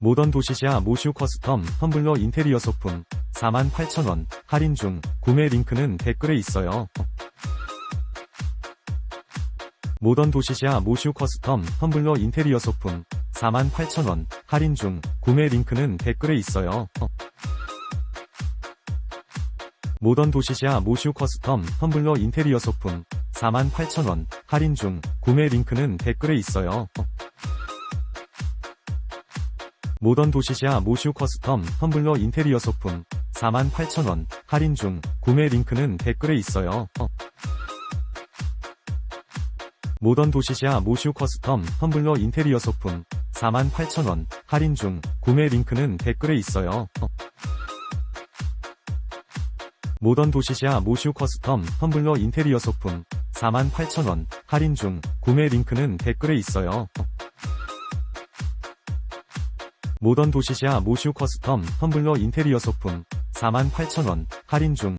모던 도시지아 모슈 커스텀 텀블러 인테리어 소품 48,000원 할인 중 구매 링크는 댓글에 있어요. 모던 도시지아 모슈 커스텀 텀블러 인테리어 소품 48,000원 할인 중 구매 링크는 댓글에 있어요. 모던 도시지아 모슈 커스텀 텀블러 인테리어 소품 48,000원 할인 중 구매 링크는 댓글에 있어요. 모던 도시지아 모슈 커스텀 텀블러 인테리어 소품 48,000원 할인 중 구매 링크는 댓글에 있어요. 모던 도시지아 모슈 커스텀 텀블러 인테리어 소품 48,000원 할인 중 구매 링크는 댓글에 있어요. 모던 도시지아 모슈 커스텀 텀블러 인테리어 소품 48,000원 할인 중 구매 링크는 댓글에 있어요. 모던 도시지아 모슈 커스텀 텀블러 인테리어 소품 48,000원 할인 중